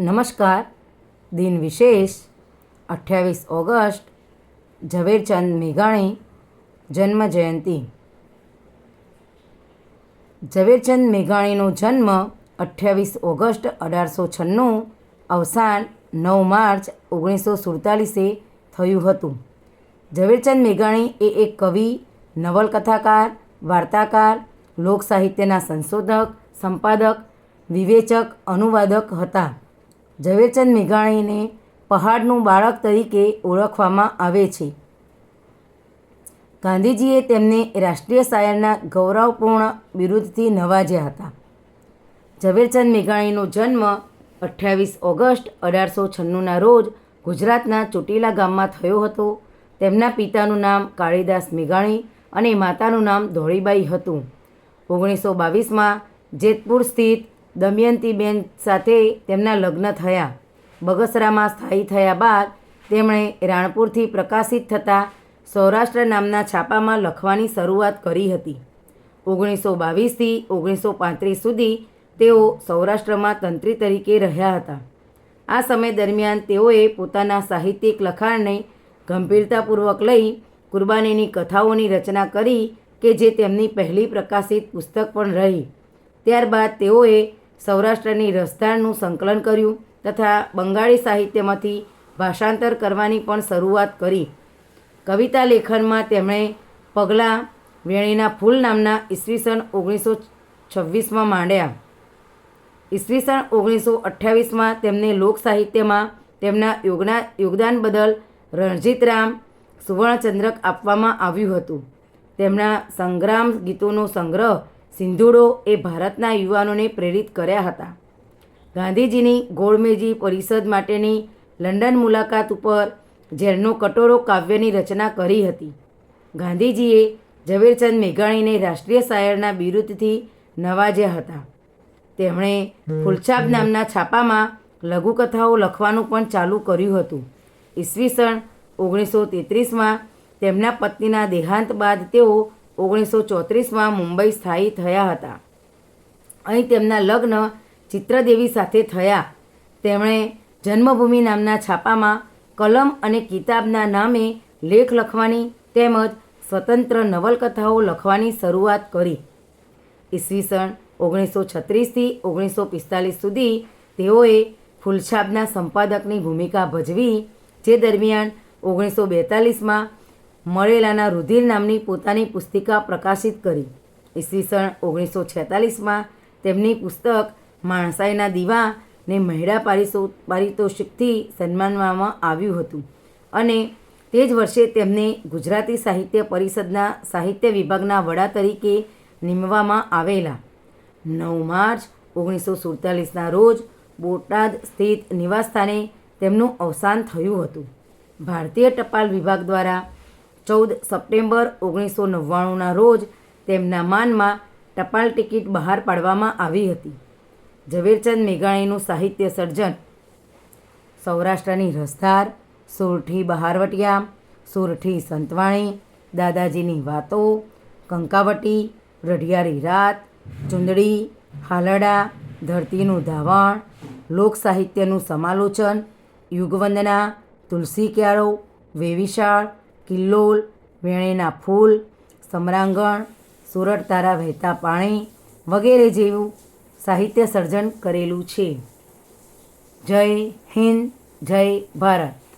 નમસ્કાર. દિન વિશેષ, અઠ્યાવીસ ઓગસ્ટ, ઝવેરચંદ મેઘાણી, જન્મ જયંતિ. ઝવેરચંદ મેઘાણીનો જન્મ અઠ્યાવીસ ઓગસ્ટ અઢારસો છન્નું, અવસાન નવ માર્ચ ઓગણીસો સુડતાલીસે થયું હતું. ઝવેરચંદ મેઘાણી એ એક કવિ, નવલકથાકાર, વાર્તાકાર, લોકસાહિત્યના સંશોધક, સંપાદક, વિવેચક, અનુવાદક હતા. ઝવેરચંદ મેઘાણીને પહાડનું બાળક તરીકે ઓળખવામાં આવે છે. ગાંધીજીએ તેમને રાષ્ટ્રીય શાયરના ગૌરવપૂર્ણ બિરુદથી નવાજ્યા હતા. ઝવેરચંદ મેઘાણીનો જન્મ અઠ્યાવીસ ઓગસ્ટ અઢારસો છન્નુંના રોજ ગુજરાતના ચોટીલા ગામમાં થયો હતો. તેમના પિતાનું નામ કાળીદાસ મેઘાણી અને માતાનું નામ ધોળીબાઈ હતું. ઓગણીસો બાવીસમાં જેતપુર સ્થિત દમયંતીબેન સાથે તેમના લગ્ન થયા. બગસરામાં સ્થાયી થયા બાદ તેમણે રાણપુરથી પ્રકાશિત થતા સૌરાષ્ટ્ર નામના છાપામાં લખવાની શરૂઆત કરી હતી. ઓગણીસો બાવીસથી ઓગણીસો પાંત્રીસ સુધી તેઓ સૌરાષ્ટ્રમાં તંત્રી તરીકે રહ્યા હતા. આ સમય દરમિયાન તેઓએ પોતાના સાહિત્યિક લખાણને ગંભીરતાપૂર્વક લઈ કુરબાનીની કથાઓની રચના કરી કે જે તેમની પહેલી પ્રકાશિત પુસ્તક પણ રહી. ત્યારબાદ તેઓએ સૌરાષ્ટ્રની રસધારનું સંકલન કર્યું તથા બંગાળી સાહિત્યમાંથી ભાષાંતર કરવાની પણ શરૂઆત કરી. કવિતા લેખનમાં તેમણે પગલાં વેણીના ફૂલ નામના ઈસવીસન ઓગણીસો છવ્વીસમાં માંડ્યા. ઈસવીસન ઓગણીસો અઠ્યાવીસમાં તેમને લોક સાહિત્યમાં તેમના યોગના યોગદાન બદલ રણજીતરામ સુવર્ણચંદ્રક આપવામાં આવ્યું હતું. તેમના સંગ્રામ ગીતોનો સંગ્રહ સિંધુડો એ ભારતના યુવાનોને પ્રેરિત કર્યા હતા. ગાંધીજીની ગોળમેજી પરિષદ માટેની લંડન મુલાકાત ઉપર ઝેરનો કટોરો કાવ્યની રચના કરી હતી. ગાંધીજીએ ઝવેરચંદ મેઘાણીને રાષ્ટ્રીય શાયરના બિરુદથી નવાજ્યા હતા. તેમણે ફૂલછાપ નામના છાપામાં લઘુકથાઓ લખવાનું પણ ચાલુ કર્યું હતું. ઈસવીસન ઓગણીસો તેત્રીસમાં તેમના પત્નીના દેહાંત બાદ તેઓ ઓગણીસો ચોત્રીસમાં મુંબઈ સ્થાયી થયા હતા. અહીં તેમના લગ્ન ચિત્રદેવી સાથે થયા. તેમણે જન્મભૂમિ નામના છાપામાં કલમ અને કિતાબના નામે લેખ લખવાની તેમજ સ્વતંત્ર નવલકથાઓ લખવાની શરૂઆત કરી. ઈસવીસન ઓગણીસો છત્રીસથી ઓગણીસો પિસ્તાલીસ સુધી તેઓએ ફુલછાબના સંપાદકની ભૂમિકા ભજવી, જે દરમિયાન ઓગણીસો બેતાલીસમાં મળેલાના રુધિર નામની પોતાની પુસ્તિકા પ્રકાશિત કરી. ઈસવીસન ઓગણીસો છેતાલીસમાં તેમની પુસ્તક માણસાઈના દીવા ને મહિડા પારિસો પારિતોષિકથી સન્માનવામાં આવ્યું હતું. અને તે જ વર્ષે તેમને ગુજરાતી સાહિત્ય પરિષદના સાહિત્ય વિભાગના વડા તરીકે નિમવામાં આવેલા. નવ માર્ચ ઓગણીસો સુડતાલીસના રોજ બોટાદ સ્થિત નિવાસસ્થાને તેમનું અવસાન થયું હતું. ભારતીય ટપાલ વિભાગ દ્વારા ચૌદ સપ્ટેમ્બર ઓગણીસો નવ્વાણુંના રોજ તેમના માનમાં ટપાલ ટિકિટ બહાર પાડવામાં આવી હતી. ઝવેરચંદ મેઘાણીનું સાહિત્ય સર્જન, સૌરાષ્ટ્રની રસધાર, સોરઠી બહારવટિયા સોરઠી સંતવાણી, દાદાજીની વાતો, કંકાવટી રઢિયારી રાત, ચુંદડી, હાલડા, ધરતીનું ધાવણ, લોક સાહિત્યનું સમાલોચન, યુગવંદના, તુલસી ક્યારો વેવિશાળ કિલ્લોલ, વેણેના ફૂલ, સમરાંગણ સુરટ તારા વહેતા પાણી વગેરે જેવું સાહિત્ય સર્જન કરેલું છે. જય હિન્દ, જય ભારત.